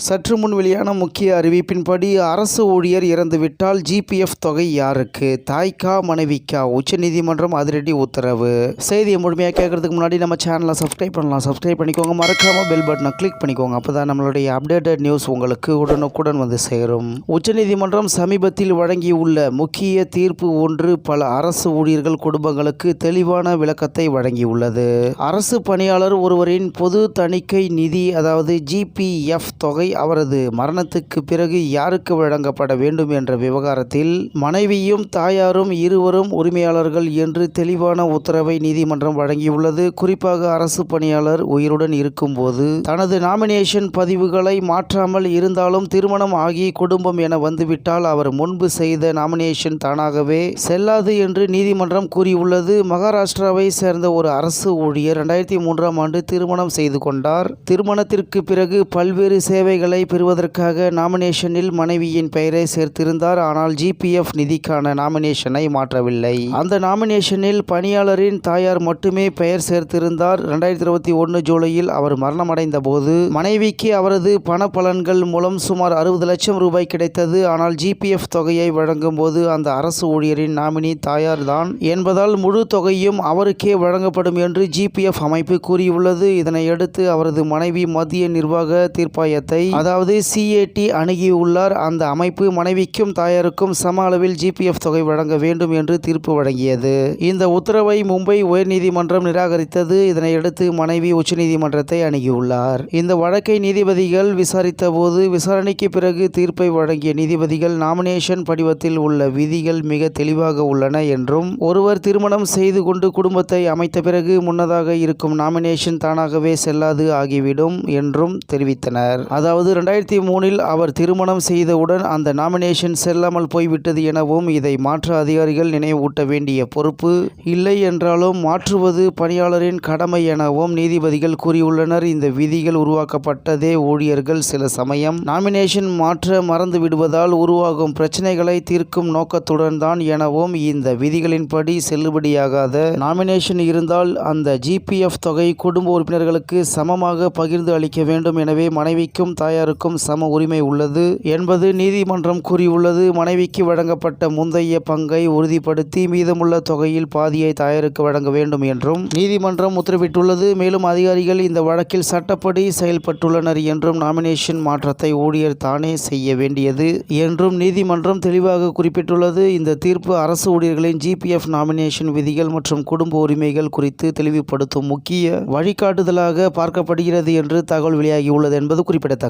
சற்று முன் வெளியான முக்கிய அறிவிப்பின்படி அரசு ஊழியர் இறந்துவிட்டால் ஜிபிஎஃப் தொகை யாருக்கு? தாய்க்கா மனைவிக்கா? உச்சநீதிமன்றம் அதிரடி உத்தரவு. செய்தியை முழுமையாக கேட்கறதுக்கு முன்னாடி நம்ம சேனலை சப்ஸ்கிரைப் பண்ணலாம். சப்ஸ்கிரைப் பண்ணிக்கோங்க. மறக்காம பெல் பட்டனை கிளிக் பண்ணிக்கோங்க. அப்போதான் நம்மளுடைய அப்டேட்டட் நியூஸ் உங்களுக்கு உடனுக்குடன் வந்து சேரும். உச்சநீதிமன்றம் சமீபத்தில் வழங்கியுள்ள முக்கிய தீர்ப்பு ஒன்று பல அரசு ஊழியர்கள் குடும்பங்களுக்கு தெளிவான விளக்கத்தை வழங்கியுள்ளது. அரசு பணியாளர் ஒருவரின் பொது தணிக்கை நிதி அதாவது ஜிபிஎஃப் தொகை அவரது மரணத்துக்கு பிறகு யாருக்கு வழங்கப்பட வேண்டும் என்ற விவகாரத்தில் மனைவியும் தாயாரும் இருவரும் உரிமையாளர்கள் என்று தெளிவான உத்தரவை நீதிமன்றம் வழங்கியுள்ளது. குறிப்பாக அரசு பணியாளர் உயிருடன் இருக்கும்போது தனது நாமினேஷன் பதிவுகளை மாற்றாமல் இருந்தாலும் திருமணம் ஆகி குடும்பம் என வந்துவிட்டால் அவர் முன்பு செய்த நாமினேஷன் தானாகவே செல்லாது என்று நீதிமன்றம் கூறியுள்ளது. மகாராஷ்டிராவை சேர்ந்த ஒரு அரசு ஊழியர் ரெண்டாயிரத்தி மூன்றாம் ஆண்டு திருமணம் செய்து கொண்டார். திருமணத்திற்கு பிறகு பல்வேறு சேவைகள் பெறுவதற்காக நாமினேஷனில் மனைவியின் பெயரை சேர்த்திருந்தார். ஆனால் ஜிபிஎஃப் நிதிக்கான நாமினேஷனை மாற்றவில்லை. அந்த நாமினேஷனில் பணியாளரின் தாயார் மட்டுமே பெயர் சேர்த்திருந்தார். ரெண்டாயிரத்தி இருபத்தி ஒன்று ஜூலையில் அவர் மரணமடைந்த போது மனைவிக்கு அவரது பண பலன்கள் மூலம் சுமார் அறுபது லட்சம் ரூபாய் கிடைத்தது. ஆனால் ஜிபிஎஃப் தொகையை வழங்கும் போது அந்த அரசு ஊழியரின் நாமினி தாயார் தான் என்பதால் முழு தொகையும் அவருக்கே வழங்கப்படும் என்று ஜிபிஎஃப் அமைப்பு கூறியுள்ளது. இதனையடுத்து அவரது மனைவி மத்திய நிர்வாக தீர்ப்பாயத்தை அதாவது சிஏடி அணுகியுள்ளார். அந்த அமைப்பு மனைவிக்கும் தாயாருக்கும் சம அளவில் ஜிபிஎஃப் தொகை வழங்க வேண்டும் என்று தீர்ப்பு வழங்கியது. இந்த உத்தரவை மும்பை உயர்நீதிமன்றம் நிராகரித்தது. இதனையடுத்து மனைவி உச்சநீதிமன்றத்தை அணுகியுள்ளார். இந்த வழக்கை நீதிபதிகள் விசாரித்த போது விசாரணைக்கு பிறகு தீர்ப்பை வழங்கிய நீதிபதிகள் நாமினேஷன் படிவத்தில் உள்ள விதிகள் மிக தெளிவாக உள்ளன என்றும் ஒருவர் திருமணம் செய்து கொண்டு குடும்பத்தை அமைத்த பிறகு முன்னதாக இருக்கும் நாமினேஷன் தானாகவே செல்லாது ஆகிவிடும் என்றும் தெரிவித்தனர். அதாவது அதாவது ரெண்டாயிரத்தி மூணில் அவர் திருமணம் செய்தவுடன் அந்த நாமினேஷன் செல்லாமல் போய்விட்டது எனவும் இதை மாற்ற அதிகாரிகள் நினைவூட்ட வேண்டிய பொறுப்பு இல்லை என்றாலும் மாற்றுவது பணியாளரின் கடமை எனவும் நீதிபதிகள் கூறியுள்ளனர். இந்த விதிகள் உருவாக்கப்பட்டதே ஊழியர்கள் சில சமயம் நாமினேஷன் மாற்ற மறந்து விடுவதால் உருவாகும் பிரச்சனைகளை தீர்க்கும் நோக்கத்துடன் தான் எனவும் இந்த விதிகளின்படி செல்லுபடியாகாத நாமினேஷன் இருந்தால் அந்த ஜிபிஎஃப் தொகை குடும்ப உறுப்பினர்களுக்கு சமமாக பகிர்ந்து அளிக்க வேண்டும். எனவே மனைவிக்கும் தாயாருக்கும் சம உரிமை உள்ளது என்பது நீதிமன்றம் கூறியுள்ளது. மனைவிக்கு வழங்கப்பட்ட முந்தைய பங்கை உறுதிப்படுத்தி மீதமுள்ள தொகையில் பாதியை தாயாருக்கு வழங்க வேண்டும் என்றும் நீதிமன்றம் உத்தரவிட்டுள்ளது. மேலும் அதிகாரிகள் இந்த வழக்கில் சட்டப்படி செயல்பட்டுள்ளனர் என்றும் நாமினேஷன் மாற்றத்தை ஊழியர் தானே செய்ய வேண்டியது என்றும் நீதிமன்றம் தெளிவாக குறிப்பிட்டுள்ளது. இந்த தீர்ப்பு அரசு ஊழியர்களின் ஜிபிஎஃப் நாமினேஷன் விதிகள் மற்றும் குடும்ப உரிமைகள் குறித்து தெளிவுபடுத்தும் முக்கிய வழிகாட்டுதலாக பார்க்கப்படுகிறது என்று தகவல் வெளியாகியுள்ளது என்பது குறிப்பிடத்தக்கது.